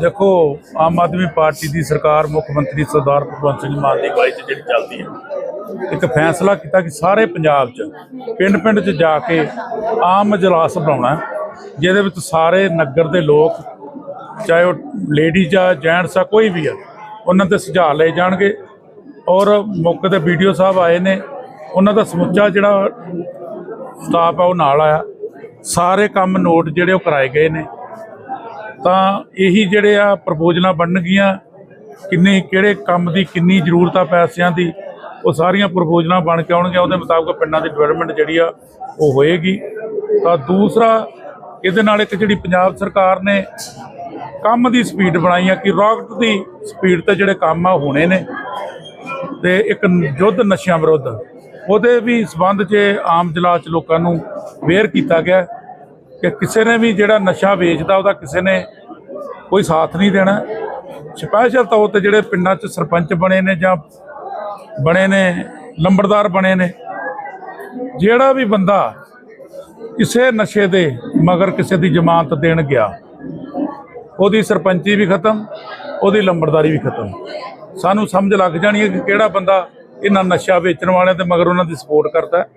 ਦੇਖੋ, ਆਮ ਆਦਮੀ ਪਾਰਟੀ ਦੀ ਸਰਕਾਰ ਮੁੱਖ ਮੰਤਰੀ ਸਰਦਾਰ ਭਗਵੰਤ ਸਿੰਘ ਮਾਨ ਦੀ ਅਗਵਾਈ 'ਚ ਜਿਹੜੀ ਚੱਲਦੀ ਹੈ, ਇੱਕ ਫੈਸਲਾ ਕੀਤਾ ਕਿ ਸਾਰੇ ਪੰਜਾਬ 'ਚ, ਪਿੰਡ-ਪਿੰਡ 'ਚ ਜਾ ਕੇ ਆਮ ਇਜਲਾਸ ਬਣਾਉਣਾ ਜਿਹਦੇ ਵਿੱਚ ਸਾਰੇ ਨਗਰ ਦੇ ਲੋਕ, ਚਾਹੇ ਉਹ ਲੇਡੀਜ਼ ਆ ਜੈਂਟਸ ਆ, ਕੋਈ ਵੀ ਆ, ਉਹਨਾਂ 'ਤੇ ਸੁਝਾਅ ਲਏ ਜਾਣਗੇ। ਔਰ ਮੌਕੇ ਤੇ ਵੀਡੀਓ ਸਾਹਿਬ ਆਏ ਨੇ, ਉਹਨਾਂ ਦਾ ਸਮੁੱਚਾ ਜਿਹੜਾ ਸਟਾਫ ਆ, ਉਹ ਨਾਲ ਆਇਆ। ਸਾਰੇ ਕੰਮ ਨੋਟ ਜਿਹੜੇ ਉਹ ਕਰਾਏ ਗਏ ਨੇ। ਤਾਂ ਇਹੀ ਜਿਹੜੇ ਆ ਪ੍ਰਪੋਜ਼ਲਾਂ ਬਣਨਗੀਆਂ ਕਿੰਨੇ ਕਿਹੜੇ ਕੰਮ ਦੀ ਕਿੰਨੀ ਜ਼ਰੂਰਤ ਆ ਪੈਸਿਆਂ ਦੀ, ਉਹ ਸਾਰੀਆਂ ਪ੍ਰਪੋਜ਼ਲਾਂ ਬਣ ਕੇ ਆਉਣਗੀਆਂ, ਉਹਦੇ ਮੁਤਾਬਕ ਪਿੰਡਾਂ ਦੀ ਡਿਵੈਲਪਮੈਂਟ ਜਿਹੜੀ ਆ ਉਹ ਹੋਏਗੀ। ਤਾਂ ਦੂਸਰਾ, ਇਹਦੇ ਨਾਲ ਇੱਕ ਜਿਹੜੀ ਪੰਜਾਬ ਸਰਕਾਰ ਨੇ ਕੰਮ ਦੀ ਸਪੀਡ ਬਣਾਈ ਆ ਕਿ ਰਾਕਟ ਦੀ ਸਪੀਡ ਤੇ ਜਿਹੜੇ ਕੰਮ ਆ ਉਹ ਹੋਣੇ ਨੇ, ਤੇ ਇੱਕ ਯੁੱਧ ਨਸ਼ਿਆਂ ਵਿਰੁੱਧ, ਉਹਦੇ ਵੀ ਸਬੰਧ 'ਚ ਆਮ ਜਲਾ 'ਚ ਲੋਕਾਂ ਨੂੰ ਅਵੇਅਰ ਕੀਤਾ ਗਿਆ। ਕਿ ਕਿਸੇ ਨੇ ਵੀ ਜਿਹੜਾ ਨਸ਼ਾ ਵੇਚਦਾ, ਉਹਦਾ ਕਿਸੇ ਨੇ ਕੋਈ ਸਾਥ ਨਹੀਂ ਦੇਣਾ। ਸਪੈਸ਼ਲ ਤੌਰ ਤੇ ਜਿਹੜੇ ਪਿੰਡਾਂ 'ਚ ਸਰਪੰਚ ਬਣੇ ਨੇ ਜਾਂ ਬਣੇ ਨੇ, ਲੰਬੜਦਾਰ ਬਣੇ ਨੇ, ਜਿਹੜਾ ਵੀ ਬੰਦਾ ਕਿਸੇ ਨਸ਼ੇ ਦੇ ਮਗਰ ਕਿਸੇ ਦੀ ਜ਼ਮਾਨਤ ਦੇਣ ਗਿਆ, ਉਹਦੀ ਸਰਪੰਚੀ ਵੀ ਖਤਮ, ਉਹਦੀ ਲੰਬੜਦਾਰੀ ਵੀ ਖਤਮ। ਸਾਨੂੰ ਸਮਝ ਲੱਗ ਜਾਣੀ ਹੈ ਕਿ ਕਿਹੜਾ ਬੰਦਾ ਇਹਨਾਂ ਨਸ਼ਾ ਵੇਚਣ ਵਾਲਿਆਂ ਦੇ ਮਗਰ ਉਹਨਾਂ ਦੀ ਸਪੋਰਟ ਕਰਦਾ ਹੈ।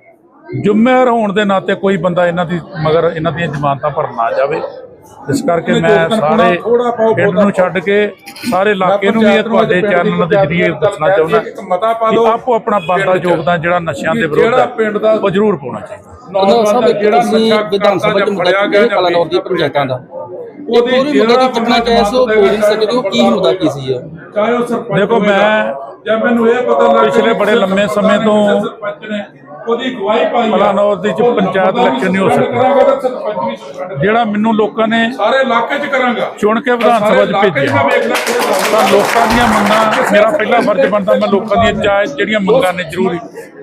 ਜ਼ਿੰਮੇਵਾਰ ਹੋਣ ਦੇ ਨਾਤੇ ਕੋਈ ਬੰਦਾ ਇਹਨਾਂ ਦੀ ਮਗਰ ਇਹਨਾਂ ਦੀਆਂ ਜ਼ਮਾਨਤਾਂ ਭਰਨ ਨਾ ਜਾਵੇ। ਇਸ ਕਰਕੇ ਮੈਂ ਸਾਰੇ ਪਿੰਡ ਨੂੰ ਛੱਡ ਕੇ ਸਾਰੇ ਇਲਾਕੇ ਨੂੰ ਵੀ ਇਹ ਤੁਹਾਡੇ ਚੈਨਲ ਦੇ ਜਰੀਏ ਦੱਸਣਾ ਚਾਹੁੰਦਾ ਕਿ ਆਪੋ ਆਪਣਾ ਬੰਦਾ ਯੋਗਦਾਨ ਜਿਹੜਾ ਨਸ਼ਿਆਂ ਦੇ ਵਿਰੁੱਧ ਜਿਹੜਾ ਪਿੰਡ ਦਾ ਹੈ, ਉਹ ਜ਼ਰੂਰ ਪਾਉਣਾ ਚਾਹੀਦਾ। ਇੱਕ ਜਿਹੜਾ ਨਸ਼ਾ ਵਿਧਾਨ ਸਭਾ ਚ ਮੁੱਦਾ ਜਾਂ ਕਲਾਨੌਰ ਦੀ ਗਿਆ ਪੰਚਾਇਤਾਂ ਦਾ। ਉਹਦੀ ਉਹਦੀ ਮੁੱਦਾ ਜਿਹੜਾ ਦੀ ਚੱਕਣਾ ਚਾਹਿਆ ਸੋ ਬੋਲ ਨਹੀਂ ਸਕਦੇ ਉਹ ਕੀ ਮੁੱਦਾ ਕੀ ਸੀ ਉਹ। ਚਾਹੇ ਉਹ ਸਰਪੰਚ ਦੇਖੋ, ਮੈਂ ਜਾਂ ਮੈਨੂੰ ਇਹ ਪਤਾ ਲੱਗ ਪਿਛਲੇ ਬੜੇ ਲੰਮੇ ਸਮੇਂ ਤੋਂ ਸਰਪੰਚ ਨੇ ਉਹਦੀ ਗਵਾਹੀ ਪਾਈ ਦੀ ਚ ਉਹ ਪੰਚਾਇਤ ਇਲੈਕਸ਼ਨ ਨਹੀਂ ਹੋ ਸਕਦਾ। ਜਿਹੜਾ ਮੈਨੂੰ ਲੋਕਾਂ ਨੇ ਸਾਰੇ ਇਲਾਕੇ 'ਚ ਕਰਾਂਗਾ। ਚੁਣ ਕੇ ਵਿਧਾਨ ਸਭਾ 'ਚ ਭੇਜਿਆ। ਤਾਂ ਲੋਕਾਂ ਦੀਆਂ ਮੰਗਾਂ ਮੇਰਾ ਪਹਿਲਾ ਫਰਜ਼ ਬਣਦਾ ਮੈਂ ਲੋਕਾਂ ਦੀਆਂ ਚਾਹੇ ਜਿਹੜੀਆਂ ਮੰਗਾਂ ਨੇ ਜ਼ਰੂਰੀ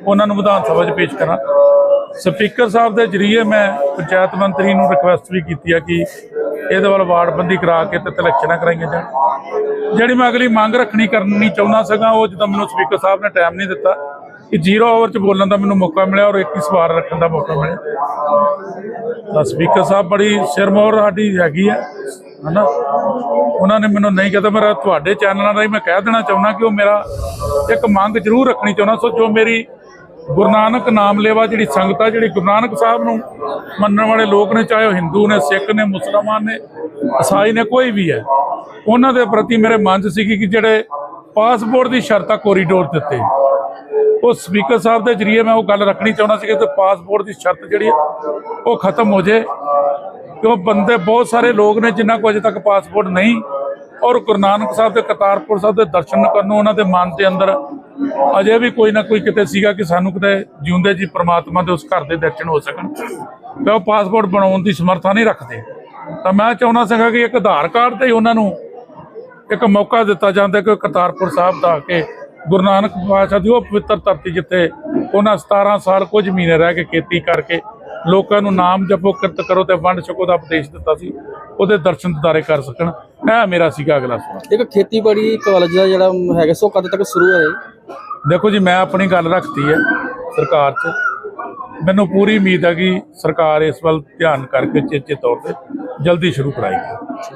ਉਹਨਾਂ ਨੂੰ ਵਿਧਾਨ ਸਭਾ 'ਚ ਪੇਸ਼ ਕਰਾਂ। ਸਪੀਕਰ ਸਾਹਿਬ ਦੇ ਜਰੀਏ ਮੈਂ ਪੰਚਾਇਤ ਮੰਤਰੀ ਨੂੰ ਰਿਕੁਐਸਟ ਵੀ ਕੀਤੀ ਆ ਕਿ ਇਹਦੇ ਵੱਲ ਵਾਰਡਬੰਦੀ ਕਰਾ ਕੇ ਤੇ ਇਲੈਕਸ਼ਨਾਂ ਕਰਾਈਆਂ ਜਾਣ। ਜਿਹੜੀ ਮੈਂ ਅਗਲੀ ਮੰਗ ਰੱਖਣੀ ਕਰਨੀ ਚਾਹੁੰਦਾ ਸੀਗਾ, ਉਹ ਜਦੋਂ ਮੈਨੂੰ ਸਪੀਕਰ ਸਾਹਿਬ ਨੇ ਟਾਈਮ ਨਹੀਂ ਦਿੱਤਾ, ਕਿ ਜ਼ੀਰੋ ਓਵਰ 'ਚ ਬੋਲਣ ਦਾ ਮੈਨੂੰ ਮੌਕਾ ਮਿਲਿਆ ਔਰ 21 ਸਵਾਰ ਰੱਖਣ ਦਾ ਮੌਕਾ ਮਿਲਿਆ। ਤਾਂ ਸਪੀਕਰ ਸਾਹਿਬ ਬੜੀ ਸਿਰਮੌਰ ਸਾਡੀ ਹੈਗੀ ਹੈ ਹਨਾ? ਉਹਨਾਂ ਨੇ ਮੈਨੂੰ ਨਹੀਂ ਕਹਤਾ ਮੇਰਾ ਤੁਹਾਡੇ ਚੈਨਲਾਂ ਰਾਹੀਂ ਮੈਂ ਕਹਿ ਦੇਣਾ ਚਾਹੁੰਦਾ ਕਿ ਉਹ ਮੇਰਾ ਇੱਕ ਮੰਗ ਜ਼ਰੂਰ ਰੱਖਣੀ ਚਾਹੁੰਦਾ, ਸੋ ਜੋ ਮੇਰੀ ਗੁਰੂ ਨਾਨਕ ਨਾਮ ਲੇਵਾ ਜਿਹੜੀ ਸੰਗਤ ਆ, ਜਿਹੜੀ ਗੁਰੂ ਨਾਨਕ ਸਾਹਿਬ ਨੂੰ ਮੰਨਣ ਵਾਲੇ ਲੋਕ ਨੇ, ਚਾਹੇ ਉਹ ਹਿੰਦੂ ਨੇ, ਸਿੱਖ ਨੇ, ਮੁਸਲਮਾਨ ਨੇ, ਈਸਾਈ ਨੇ, ਕੋਈ ਵੀ ਹੈ, ਉਹਨਾਂ ਦੇ ਪ੍ਰਤੀ ਮੇਰੇ ਮਨ 'ਚ ਸੀਗੀ ਕਿ ਜਿਹੜੇ ਪਾਸਪੋਰਟ ਦੀ ਸ਼ਰਤਾਂ ਕੋਰੀਡੋਰ ਦਿੱਤੇ ਉਹ ਸਪੀਕਰ ਸਾਹਿਬ ਦੇ ਜਰੀਏ ਮੈਂ ਉਹ ਗੱਲ ਰੱਖਣੀ ਚਾਹੁੰਦਾ ਸੀ ਕਿ ਤੇ ਪਾਸਪੋਰਟ ਦੀ ਸ਼ਰਤ ਜਿਹੜੀ ਹੈ ਉਹ ਖਤਮ ਹੋ ਜੇ ਕਿਉਂ ਬੰਦੇ ਬਹੁਤ ਸਾਰੇ ਲੋਕ ਨੇ ਜਿਨ੍ਹਾਂ ਕੋਲ ਅਜੇ ਤੱਕ ਪਾਸਪੋਰਟ ਨਹੀਂ ਔਰ ਗੁਰੂ ਨਾਨਕ ਸਾਹਿਬ ਦੇ ਕਰਤਾਰਪੁਰ ਸਾਹਿਬ ਦੇ ਦਰਸ਼ਨ ਕਰਨ ਨੂੰ ਉਹਨਾਂ ਦੇ ਮਨ ਦੇ ਅੰਦਰ ਅਜੇ ਵੀ ਕੋਈ ਨਾ ਕੋਈ ਕਿਤੇ ਸੀਗਾ ਕਿ ਸਾਨੂੰ ਕਿਤੇ ਜਿਉਂਦੇ ਜੀ ਪ੍ਰਮਾਤਮਾ ਦੇ ਉਸ ਘਰ ਦੇ ਦਰਸ਼ਨ ਹੋ ਸਕਣ। ਤੇ ਉਹ ਪਾਸਪੋਰਟ ਬਣਾਉਣ ਦੀ ਸਮਰੱਥਾ ਨਹੀਂ ਰੱਖਦੇ। ਤਾਂ ਮੈਂ ਚਾਹੁੰਦਾ ਸੀਗਾ ਕਿ ਇੱਕ ਆਧਾਰ ਕਾਰਡ ਤੇ ਉਹਨਾਂ ਨੂੰ ਇੱਕ ਮੌਕਾ ਦਿੱਤਾ ਜਾਂਦਾ ਕਿ ਕਰਤਾਰਪੁਰ ਸਾਹਿਬ ਦਾ ਕੇ ਗੁਰੂ ਨਾਨਕ ਪਾਤਸ਼ਾਹ ਦੀ ਉਹ ਪਵਿੱਤਰ ਧਰਤੀ ਜਿੱਥੇ ਉਹਨਾਂ 17 ਸਾਲ ਕੁਝ ਮਹੀਨੇ ਰਹਿ ਕੇ ਖੇਤੀ ਕਰਕੇ ਲੋਕਾਂ ਨੂੰ ਨਾਮ ਜਪੋ, ਕਿਰਤ ਕਰੋ ਤੇ ਵੰਡ ਛਕੋ ਦਾ ਉਪਦੇਸ਼ ਦਿੱਤਾ ਸੀ, ਉਹਦੇ ਦਰਸ਼ਨ ਦਿਦਾਰੇ ਕਰ ਸਕਣ। ਇਹ ਮੇਰਾ ਸੀਗਾ ਅਗਲਾ ਸਵਾਲ। ਇੱਕ ਖੇਤੀਬਾੜੀ ਕਾਲਜ ਦਾ ਜਿਹੜਾ ਹੈਗਾ ਸੋ ਕਦ ਤੱਕ ਸ਼ੁਰੂ ਹੈ ਦੇਖੋ ਜੀ ਮੈਂ ਆਪਣੀ ਗੱਲ ਰੱਖਤੀ ਹੈ ਸਰਕਾਰ 'ਚ। ਮੈਨੂੰ ਪੂਰੀ ਉਮੀਦ ਹੈ ਕਿ ਸਰਕਾਰ ਇਸ ਵੱਲ ਧਿਆਨ ਕਰਕੇ ਚੇਚੇ ਤੌਰ ਤੇ ਜਲਦੀ ਸ਼ੁਰੂ ਕਰਾਏਗੀ।